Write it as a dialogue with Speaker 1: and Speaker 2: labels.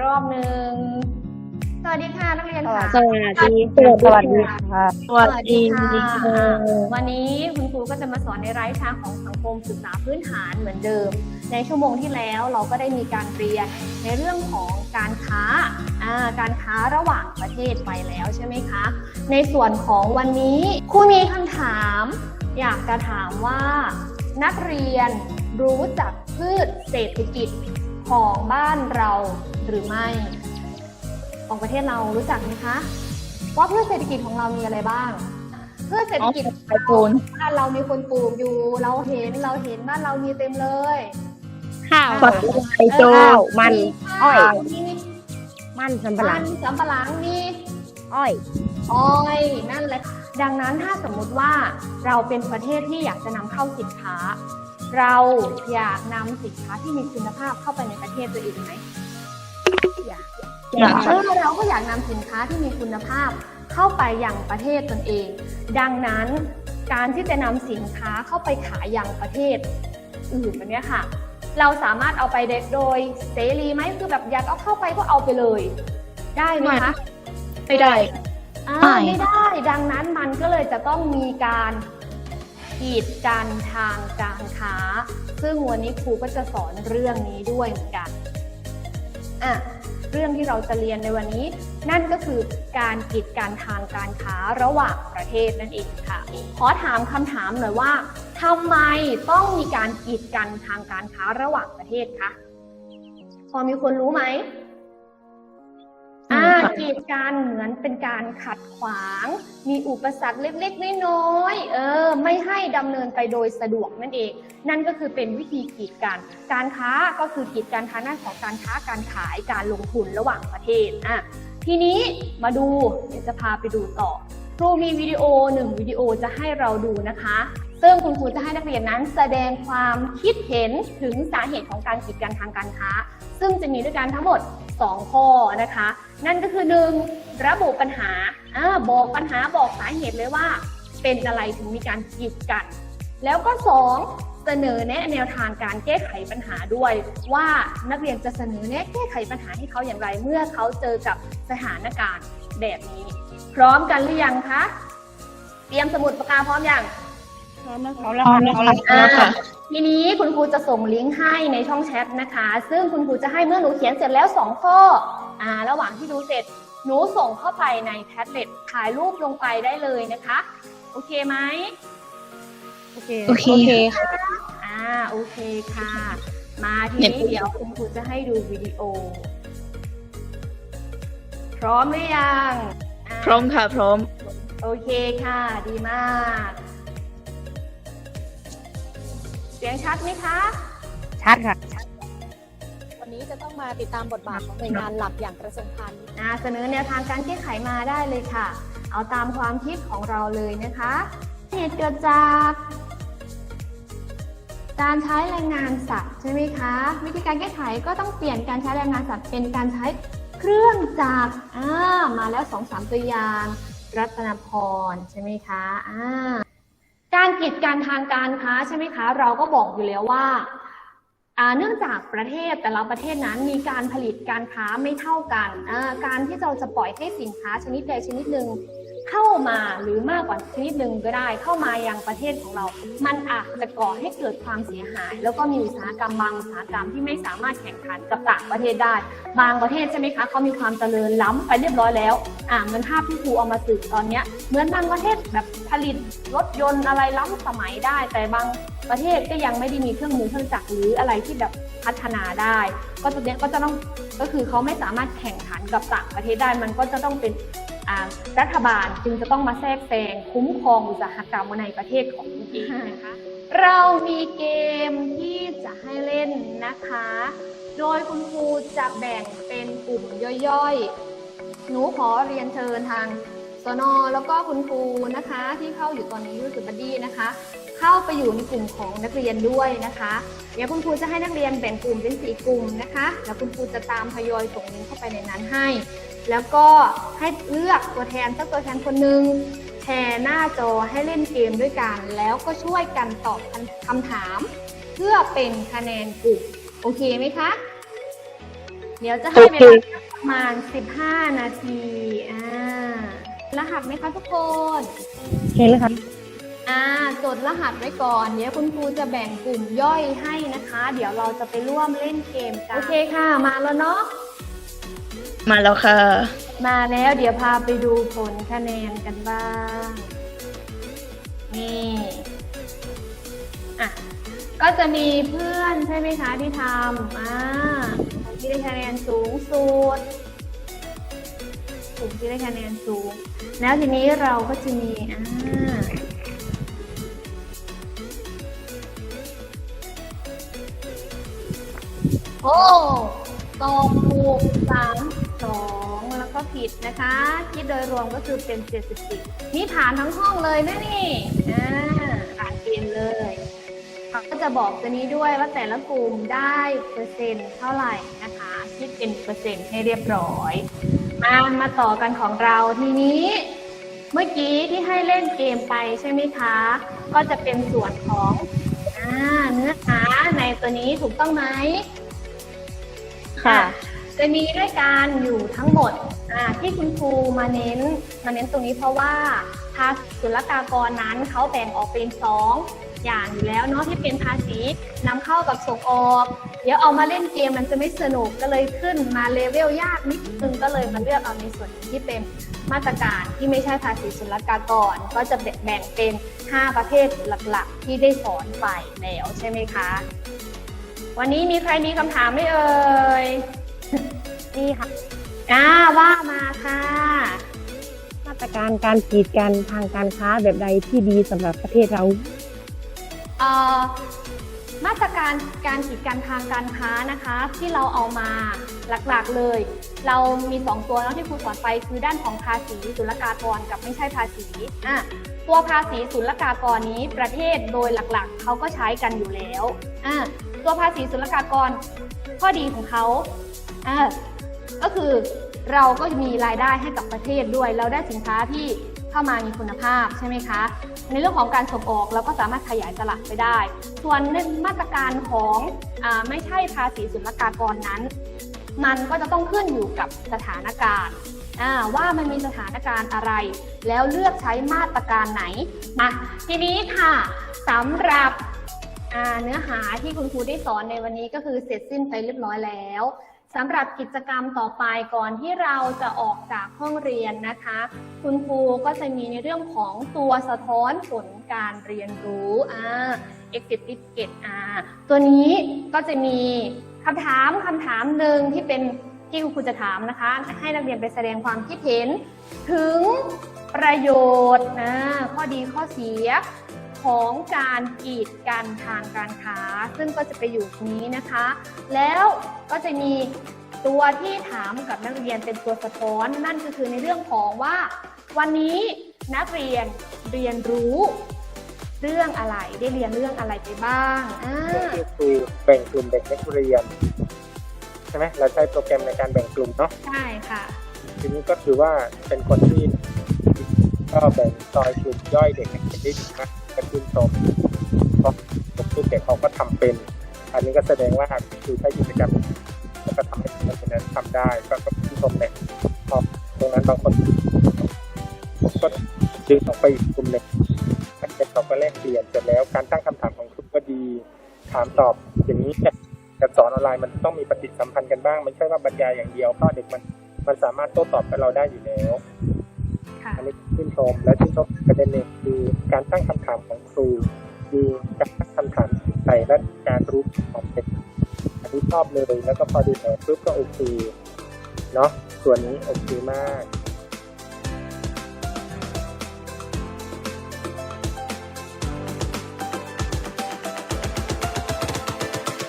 Speaker 1: รอบหนึ่งสวัสดีค่ะนักเรียนค่ะ
Speaker 2: สวัสดี
Speaker 1: สวัสดีค่ะ
Speaker 2: สวัสดีค่ะ
Speaker 1: วันนี้คุณครูก็จะมาสอนในไร้ทางของสังคมศึกษาพื้นฐานเหมือนเดิม ในชั่วโมงที่แล้วเราก็ได้มีการเรียนในเรื่องของการค้าอ่าการค้าระหว่างประเทศไปแล้วใช่ไหมคะ ในส่วนของวันนี้ครูมีคำถาม อยากจะถามว่า นักเรียนรู้จักพืชเศรษฐกิจ ของบ้านเราหรือไม่ ของประเทศเรารู้จักไหมคะ ว่าพืชเศรษฐกิจของเรามีอะไรบ้างพืชเศรษฐกิจของ
Speaker 2: ไอโฟน
Speaker 1: บ้านเรามีคนปลูกอยู่เราเห็นเราเห็นบ้านเรามีเต็มเลย
Speaker 2: ข้าวไอโจมันอ้อย
Speaker 1: มี
Speaker 2: มันสำปะห
Speaker 1: มั
Speaker 2: ลัง
Speaker 1: นสำปะหลังมี
Speaker 2: อ้อย
Speaker 1: อ้อยนั่นแหละค่ะดังนั้นถ้าสมมุติว่าเราเป็นประเทศที่อยากจะนำเข้าสินค้า เราอยากนำสินค้าที่มีคุณภาพเข้าไปในประเทศตัวเองไหม
Speaker 2: อยาก
Speaker 1: เออเราก็อยากนำสินค้าที่มีคุณภาพเข้าไปยังประเทศตนเอง ดังนั้นการที่จะนำสินค้าเข้าไปขายยังประเทศอื่นแบบเนี้ยค่ะ เราสามารถเอาไปโดยเสรีไหมคือแบบอยากเอาเข้าไปก็เอาไปเลย ได้ไหมคะ
Speaker 2: ไม่ได้
Speaker 1: อ่า
Speaker 2: ไม่
Speaker 1: ไม่ได้ ดังนั้นมันก็เลยจะต้องมีการ กีดกันทางการค้า ซึ่งวันนี้ครูก็จะสอนเรื่องนี้ด้วยเหมือนกันอะเรื่องที่เราจะเรียนในวันนี้ นั่นก็คือการกีดกันทางการค้าระหว่างประเทศนั่นเองค่ะ ขอถามคำถามหน่อยว่าทำไมต้องมีการกีดกันทางการค้าระหว่างประเทศคะพอมีคนรู้ไหม กีดกันเหมือนเป็นการขัดขวาง มีอุปสรรคเล็กๆน้อยๆเออ ไม่ให้ดำเนินไปโดยสะดวกนั่นเอง นั่นก็คือเป็นวิธีกีดกันการค้าก็คือกีดกันทางด้านของการค้าการขายการลงทุนระหว่างประเทศอะทีนี้มาดูเดี๋ยวจะพาไปดูต่อครูมีวิดีโอหนึ่งวิดีโอจะให้เราดูนะคะ ซึ่งคุณครูจะให้นักเรียนนั้นแสดงความคิดเห็นถึงสาเหตุของการกีดกันทางการค้า ซึ่งจะมีด้วยกันทั้งหมด 2 ข้อนะคะ นั่นก็คือ 1. ระบุปัญหาอาบอกปัญหาบอกสาเหตุเลยว่า เป็นอะไรถึงมีการกีดกัน แล้วก็ 2. เสนอแนะแนวทางการแก้ไขปัญหาด้วย ว่านักเรียนจะเสนอแนะแก้ไขปัญหาให้เขาอย่างไร เมื่อเขาเจอกับสถานการณ์แบบนี้ พร้อมกันหรือยังคะเตรียมสมุดปากกาพร้อมยัง
Speaker 2: พร้อมแล้วพร้อมแล้ว
Speaker 1: อ่าทีนี้คุณครูจะส่งลิงก์ให้ในช่องแชทนะคะ ซึ่งคุณครูจะให้เมื่อหนูเขียนเสร็จแล้ว 2 ข้อ อ่าระหว่างที่ดูเสร็จหนูส่งเข้าไปในแท็บเล็ตถ่ายรูปลงไปได้เลยนะคะ โอเคไหม
Speaker 2: โอเค
Speaker 3: โอเค
Speaker 1: อ่าโอเคค่ะ มาทีนี้เดี๋ยวคุณครูจะให้ดูวิดีโอ พร้อมหรือยังา
Speaker 3: พร้อมค่ะพร้อม
Speaker 1: โอเคค่ะ ดีมาก เสียงชัดไหมคะ
Speaker 2: ชัดค่ะ
Speaker 4: วันนี้ จะต้องมาติดตามบทบาทของหน่วยงานหลักอย่างกระทรวงพาณิชย์
Speaker 1: อ่าเสนอแนวทางการแก้ไขมาได้เลยค่ะ เอาตามความคิดของเราเลยนะคะเหตุเกิดจากการใช้แรงงานสัตว์ใช่ไหมคะ วิธีการแก้ไขก็ต้องเปลี่ยนการใช้แรงงานสัตว์เป็นการใช้เครื่องจักรอ่ามาแล้วสองสามตัวอย่าง รัตนพรใช่ไหมคะอ่าการกีดกันทางการค้าใช่ไหมคะ เราก็บอกอยู่แล้วว่า เนื่องจากประเทศแต่ละประเทศนั้นมีการผลิตการค้าไม่เท่ากัน การที่เราจะปล่อยให้สินค้าชนิดใดชนิดหนึ่ง เข้ามาหรือมากกว่าชนิดหนึ่งก็ได้ เข้ามายังประเทศของเรา มันอาจจะก่อให้เกิดความเสียหาย แล้วก็มีอุตสาหกรรมบางอุตสาหกรรมที่ไม่สามารถแข่งขันกับต่างประเทศได้ บางประเทศใช่ไหมคะเขามีความเจริญล้ำไปเรียบร้อยแล้ว อ่าเหมือนภาพที่ครูเอามาสื่อตอนเนี้ยเหมือนบางประเทศแบบผลิตรถยนต์อะไรล้ำสมัยได้ แต่บางประเทศก็ยังไม่ได้มีเครื่องมือเครื่องจักรหรืออะไรที่แบบพัฒนาได้ ก็จะเนี้ยก็จะต้องก็คือเขาไม่สามารถแข่งขันกับต่างประเทศได้ มันก็จะต้องเป็น รัฐบาลจึงจะต้องมาแทรกแซงคุ้มครองอุตสาหกรรมในประเทศของตัวเองนะคะเรามีเกมที่จะให้เล่นนะคะ โดยคุณครูจะแบ่งเป็นกลุ่มย่อยๆ หนูขอเรียนเชิญทางสนแล้วก็คุณครูนะคะ ที่เข้าอยู่ตอนนี้รู้สึกบัดดี้นะคะ เข้าไปอยู่ในกลุ่มของนักเรียนด้วยนะคะ เดี๋ยวคุณครูจะให้นักเรียนแบ่งกลุ่มเป็นสี่กลุ่มนะคะ แล้วคุณครูจะตามทยอยส่งลิงก์เข้าไปในนั้นให้ แล้วก็ให้เลือกตัวแทนสักตัวแทนคนหนึ่งแชร์หน้าจอให้เล่นเกมด้วยกัน แล้วก็ช่วยกันตอบคำถาม เพื่อเป็นคะแนนกลุ่มโอเคไหมคะ เดี๋ยวจะให้เวลาประมาณ 15 นาทีอ่ารหัสไหมคะทุกคน
Speaker 2: เห็นแล้วครับ
Speaker 1: อ่าจดรหัสไว้ก่อน เดี๋ยวคุณครูจะแบ่งกลุ่มย่อยให้นะคะ เดี๋ยวเราจะไปร่วมเล่นเกมกัน โอเคค่ะ มาแล้วเนาะ
Speaker 2: มาแล้วค่ะ
Speaker 1: มาแล้วเดี๋ยวพาไปดูผลคะแนนกันบ้าง นี่อะก็จะมีเพื่อนใช่ไหมคะที่ทำอ่าที่ได้คะแนนสูงสุดกลุ่มที่ได้คะแนนสูง แล้วทีนี้เราก็จะมีอ่าโอ้ตอบถูกสาม สองแล้วก็ผิดนะคะ คิดโดยรวมก็คือเป็น 74 นี่ผ่านทั้งห้องเลยนะนี่อ่าผ่านเกณฑ์เลยเขาก็จะบอกตัวนี้ด้วยว่าแต่ละกลุ่มได้เปอร์เซ็นต์เท่าไหร่นะคะ คิดเป็นเปอร์เซ็นต์ให้เรียบร้อย มามาต่อกันของเราทีนี้เมื่อกี้ที่ให้เล่นเกมไปใช่ไหมคะ ก็จะเป็นส่วนของอเนื้อหาในตัวนี้ถูกต้องไหม
Speaker 2: ค่ะ
Speaker 1: จะมีด้วยกันอยู่ทั้งหมดอ่าที่คุณครูมาเน้นมาเน้นตรงนี้เพราะว่าภาษีศุลกากรนั้นเขาแบ่งออกเป็นสองอย่างอยู่แล้วเนาะที่เป็นภาษีนำเข้ากับส่งออก เดี๋ยวเอามาเล่นเกมมันจะไม่สนุกก็เลยขึ้นมาเลเวลยากนิดนึงก็เลยมาเลือกเอาในส่วนที่เป็นมาตรการที่ไม่ใช่ภาษีศุลกากร ก็จะแบ่งเป็น 5 ประเภทหลักๆ ที่ได้สอนไปแล้วใช่ไหมคะ วันนี้มีใครมีคำถามไหมเอ่ย
Speaker 2: นี่ค่ะ
Speaker 1: อ่าว่ามาค่ะ
Speaker 2: มาตรการการกีดกันทางการค้าแบบใดที่ดีสำหรับประเทศเรา
Speaker 1: เอ่อมาตรการการกีดกันทางการค้านะคะที่เราเอามาหลักๆเลย เรามี2ตัวเนาะที่ครูสอนไปคือด้านของภาษีศุลกากรกับไม่ใช่ภาษีอะตัวภาษีศุลกากรนี้ประเทศโดยหลักๆเขาก็ใช้กันอยู่แล้วอะตัวภาษีศุลกากรข้อดีของเขาอะ ก็คือเราก็มีรายได้ให้กับประเทศด้วย เราได้สินค้าที่เข้ามามีคุณภาพใช่ไหมคะ ในเรื่องของการส่งออกเราก็สามารถขยายตลาดไปได้ ส่วนในมาตรการของอไม่ใช่ภาษีศุลกากรนั้น มันก็จะต้องขึ้นอยู่กับสถานการณ์ว่ามันมีสถานการณ์อะไร แล้วเลือกใช้มาตรการไหนมาทีนี้ค่ะสำหรับเนื้อหาที่คุณครูได้สอนในวันนี้ก็คือเสร็จสิ้นไปเรียบร้อยแล้ว สำหรับกิจกรรมต่อไปก่อนที่เราจะออกจากห้องเรียนนะคะ คุณครูก็จะมีในเรื่องของตัวสะท้อนผลการเรียนรู้อ่า executive gate อ่าตัวนี้ก็จะมีคำถามคำถามหนึ่งที่เป็นที่คุณครูจะถามนะคะ ให้นักเรียนไปแสดงความคิดเห็น ถึงประโยชน์นะข้อดีข้อเสีย ของการกีดกันทางการค้า ซึ่งก็จะไปอยู่ตรงนี้นะคะ แล้วก็จะมีตัวที่ถามกับนักเรียนเป็นตัวสะท้อน นั่นก็คือในเรื่องของว่า วันนี้นักเรียนเรียนรู้เรื่องอะไรได้เรียนเรื่องอะไรไปบ้างอ่า
Speaker 3: ก็คือแบ่งกลุ่มเด็กนักเรียนใช่ไหมเราใช้โปรแกรมในการแบ่งกลุ่มเนาะ
Speaker 1: ใช่ค่ะ
Speaker 3: ทีนี้ก็คือว่าเป็นคนที่ก็แบ่งซอยกลุ่มย่อยเด็กนักเรียนได้ดีมาก กระตุ้นชมเพราะผมเด็กเขาก็ทำเป็น อันนี้ก็แสดงว่าคือใช้กิจกรรมแล้วก็ทำให้เด็กคนนั้นทำได้ก็ก็ชื่นชมแหละพอตรงนั้นบางคนผมก็ดึงออกไปอีกกลุ่มหนึ่งนักเรียนเขาก็แลกเปลี่ยนเสร็จแล้วการตั้งคำถามของคุณก็ดี ถามตอบอย่างนี้เนี่ยการสอนออนไลน์มันต้องมีปฏิสัมพันธ์กันบ้างไม่ใช่ว่าบรรยายอย่างเดียวเพราะเด็กมันมันสามารถโต้ตอบกับเราได้อยู่แล้ว อันนี้ชื่นชมและชื่นชมประเด็นหนึ่งคือการตั้งคำถามของครูคือการตั้งคำถามใส่และการรู้ของเด็กอันนี้ชอบเลยแล้วก็พอดีเลปุ๊บก็โอเคเนาะส่วนนี้โอเคมาก